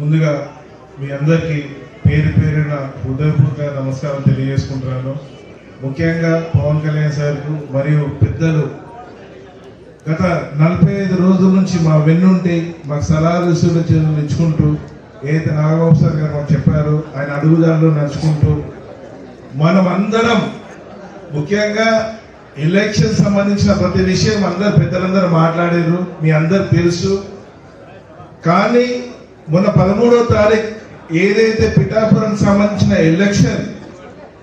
ముందుగా మీ అందరికీ పేరు పేరున హృదయపూర్వక నమస్కారం తెలియజేసుకుంటున్నాను. ముఖ్యంగా పవన్ కళ్యాణ్ సార్కు మరియు పెద్దలు గత నలభై ఐదు రోజుల నుంచి మా వెన్నుంటి మాకు సలహాలు సూచనలు ఇచ్చుకుంటూ ఏదైతే నాగబాబు సార్ గారు మాకు చెప్పారు ఆయన అడుగుదారులు నడుచుకుంటూ మనం అందరం ముఖ్యంగా ఎలక్షన్ సంబంధించిన ప్రతి విషయం అందరు పెద్దలందరూ మాట్లాడారు. మీ అందరు తెలుసు. కానీ మొన్న పదమూడో తారీఖు ఏదైతే పిఠాపురం సంబంధించిన ఎలక్షన్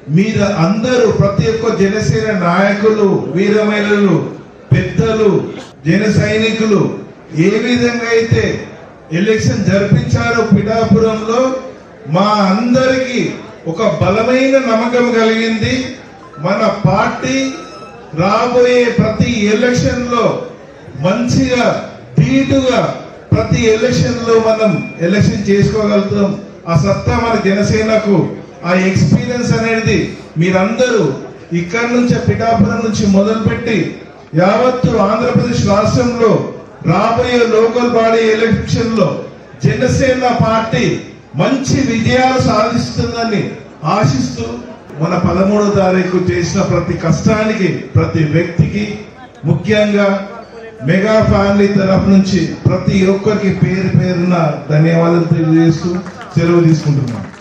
మీరు అందరూ ప్రతి ఒక్క జనసేన నాయకులు వీరమహిళలు పెద్దలు జన సైనికులు ఏ విధంగా అయితే ఎలక్షన్ జరిపించారో పిఠాపురంలో మా అందరికీ ఒక బలమైన నమ్మకం కలిగింది. మన పార్టీ రాబోయే ప్రతి ఎలక్షన్లో మంచిగా ధీటుగా ప్రతి ఎలక్షన్లో మనం ఎలక్షన్ చేసుకోగలుగుతాం. ఆ సత్తా మన జనసేనకు ఆ ఎక్స్పీరియన్స్ అనేది మీరందరూ ఇక్కడ నుంచి పిఠాపురం నుంచి మొదలుపెట్టి యావత్తు ఆంధ్రప్రదేశ్ రాష్ట్రంలో రాబోయే లోకల్ బాడీ ఎలక్షన్లో జనసేన పార్టీ మంచి విజయాలు సాధిస్తుందని ఆశిస్తూ మన పదమూడో తారీఖు చేసిన ప్రతి కష్టానికి ప్రతి వ్యక్తికి ముఖ్యంగా మెగా ఫ్యామిలీ తరఫు నుంచి ప్రతి ఒక్కరికి పేరు పేరున ధన్యవాదాలు తెలియజేస్తూ సెలవు తీసుకుంటున్నాను